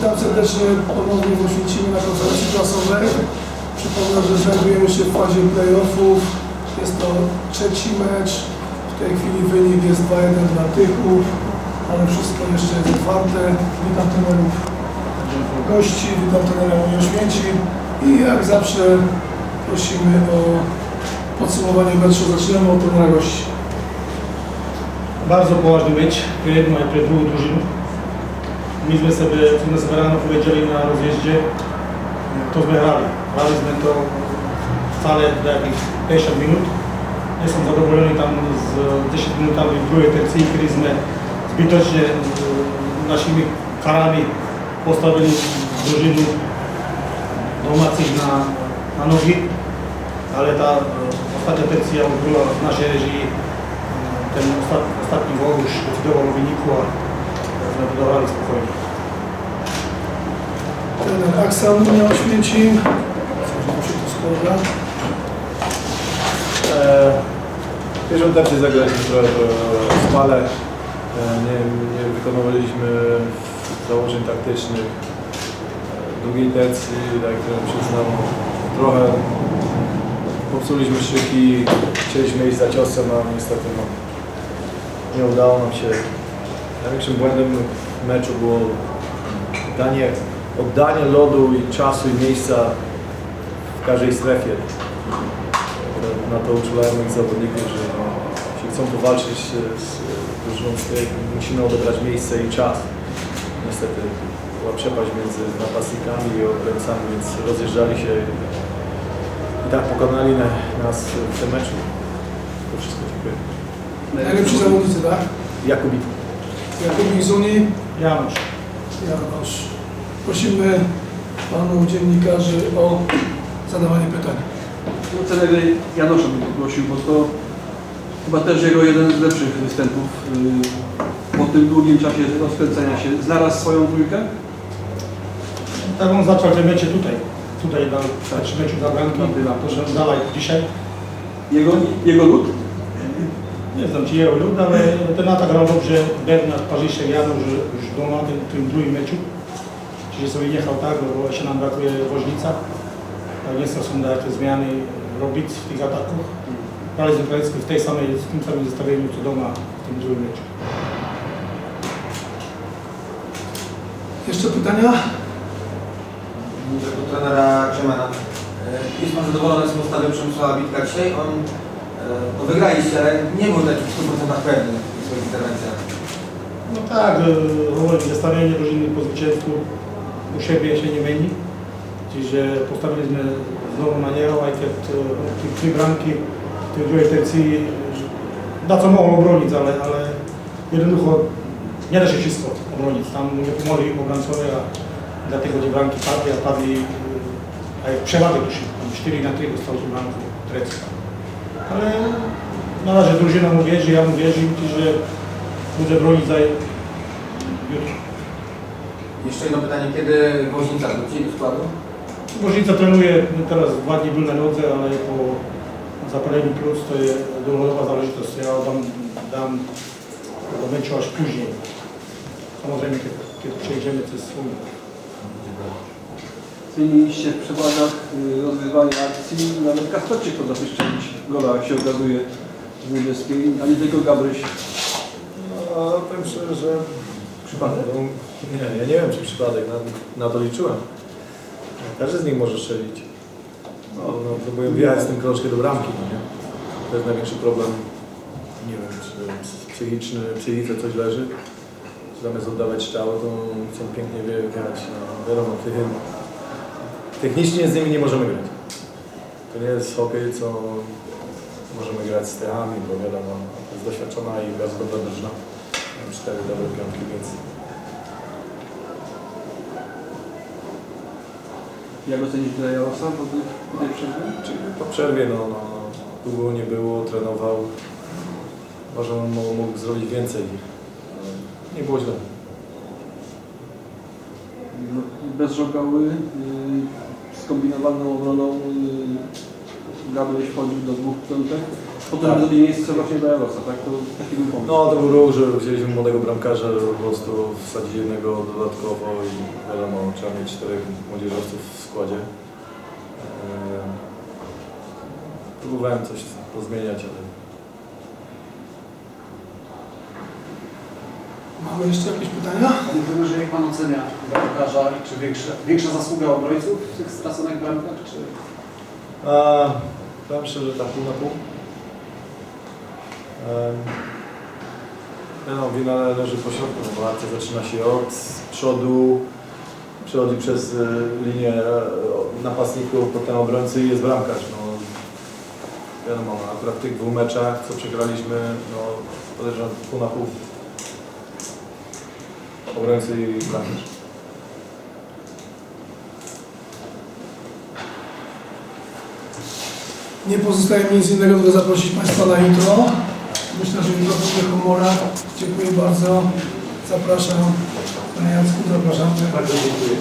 Witam serdecznie ponownie w Oświęcimiu na konferencji prasowej. Przypomnę, że znajdujemy się w fazie playoffów. Jest to trzeci mecz. W tej chwili wynik jest 2-1 dla Tychów, ale wszystko jeszcze jest otwarte. Witam trenerów gości, witam trenera Unii Oświęcim i jak zawsze prosimy o podsumowanie meczu. Zaczynamy od trenera gości. Bardzo poważny mecz, i przed dwóch drużyn. Myśmy sobie, co nas rano powiedzieli na rozjeździe, to sme hrali. Hraliśmy to wcale jakieś 50 minut. Jestem zadowolony tam z 10 minutami w drugiej tercji, kiedy sme zbytocznie e, naszymi karami postawili drużynę domacich na, na nogi, ale ta e, ostatnia tercja była w naszej reżii ten ostatni, ostatni gol już decydował wyniku, a budowali spokojnie. Aksan Oświęcim. Może się to składa. E, Pierwszą tercję zagraliśmy trochę w spale. E, Nie, nie wykonywaliśmy założeń taktycznych. E, drugiej tercji, tak jak przyznam, trochę popsuliśmy szyki, chcieliśmy iść za ciosem, a niestety no, nie udało nam się. Największym błędem w meczu było danie, oddanie lodu i czasu i miejsca w każdej strefie na to uczulają moich zawodników, że jeśli chcą powalczyć z drużyną musimy odebrać miejsce i czas. Niestety była przepaść między napastnikami i obrońcami, więc rozjeżdżali się i, tak pokonali na, nas w tym meczu. To wszystko dziękuję. Najlepsi zawodnicy, tak? Jakubik. Jakub z Unii. Janusz. Janusz. Prosimy panów dziennikarzy o zadawanie pytań. No, trener Janosza bym poprosił, bo to chyba też jego jeden z lepszych występów. Yy, Po tym długim czasie rozkręcenia się znalazł swoją trójkę. Tak on zaczął mecze tutaj. Tutaj dał trzy meczu dla bramki, Dobra. to że dalej dzisiaj. Jego, jego lud? Nie znam czy jego lud, ale ten atak grał dobrze, Bernard, Parzyszek, Janusz już doma w tym, tym drugim meczu. Czyli sobie jechał tak, bo jeszcze nam brakuje woźnica. Tak nie są te zmiany robić w tych atakach. Graliśmy praktycznie w tej samej, w tym samym zestawieniu co doma w tym drugim meczu. Jeszcze pytania? do trenera Krzemena. E, Jest Pan zadowolony z postawy Przemysława Witka dzisiaj? On, no wygraliście, ale nie był taki w 100% pewny w swoich interwencjach. No tak, e, zestawienie drużyny po zwycięstwu u siebie się nie mieni. Czyli, postawiliśmy znowu na niego, te trzy bramki w tej drugiej tercji, co mogą obronić, ale, ale jednoducho nie da się wszystko obronić. Tam nie pomogli obrońcowie, a dlatego te bramki padły, a padli, e, a jak przewagę tuż, tam 4 na 3 dostał bramki trecji. Ale na razie drużyna mu wierzy, ja mu wierzę, że będzie bronić za jutro. Jeszcze jedno pytanie, kiedy Woźnica wróci do składu? Bożnica trenuje teraz dwa dni był na nodze, ale po zapaleniu plus to jest długodoba zależitość. Ja dam, dam do meczu aż później. Samozrejmie, kiedy, kiedy przejdziemy przez swój. Zmieniliście w przewagach yy, rozgrywania akcji. Nawet Kasperczyk potrafi strzelić gola, jak się okazuje, z niebieskiej, a nie tylko Gabryś. No, powiem szczerze, że Przypadek. no, nie, ja nie wiem czy przypadek, na, na to liczyłem. Każdy z nich może strzelić. No, no, próbuję z tym kroczkiem do bramki, no nie? To jest największy problem, nie wiem, czy psychiczny, psychice coś leży. Zamiast oddawać strzały, to chcą pięknie wje- wjechać. No, wiadomo, techni- technicznie z nimi nie możemy grać. To nie jest hokej, co możemy grać z Techami, bo wiadomo, jest doświadczona i bardzo dobra drużyna. Mam cztery dobre piątki, więc Jak ocenić tutaj Jarosa po tej, po tej przerwie? Po przerwie, no, no, było, nie było, trenował. Może on mógł, mógł zrobić więcej. Nie było źle. No, Bez żogały, yy, skombinowaną obroną, yy, Gabriel wchodził do dwóch piątek. Potem Tak. zrobili miejsce właśnie dla Jarosa, tak? To taki był pomysł. No to był ruch, że wzięliśmy młodego bramkarza, żeby po prostu wsadzić jednego dodatkowo i wiadomo, trzeba mieć czterech młodzieżowców w składzie. Eee, Próbowałem coś pozmieniać, ale Mamy jeszcze jakieś pytania? Panie trenerze, jak Pan ocenia bramkarza i czy większa, większa zasługa obrońców w tych straconych bramkach, czy... A, powiem szczerze, tak pół na pół. Wiadomo, wina leży po środku, no bo akcja zaczyna się od przodu, przechodzi przez y, linię e, napastników, potem obrońcy i jest bramkarz. No, wiadomo, akurat w tych dwóch meczach, co przegraliśmy, no, podejrzewam pół na pół. Obrońcy i bramkarz. Nie pozostaje mi nic innego, tylko zaprosić Państwa na jutro. Myślę, że jutro będzie humora. Dziękuję bardzo. Zapraszam. Panie Jacku, zapraszam. Bardzo dziękuję.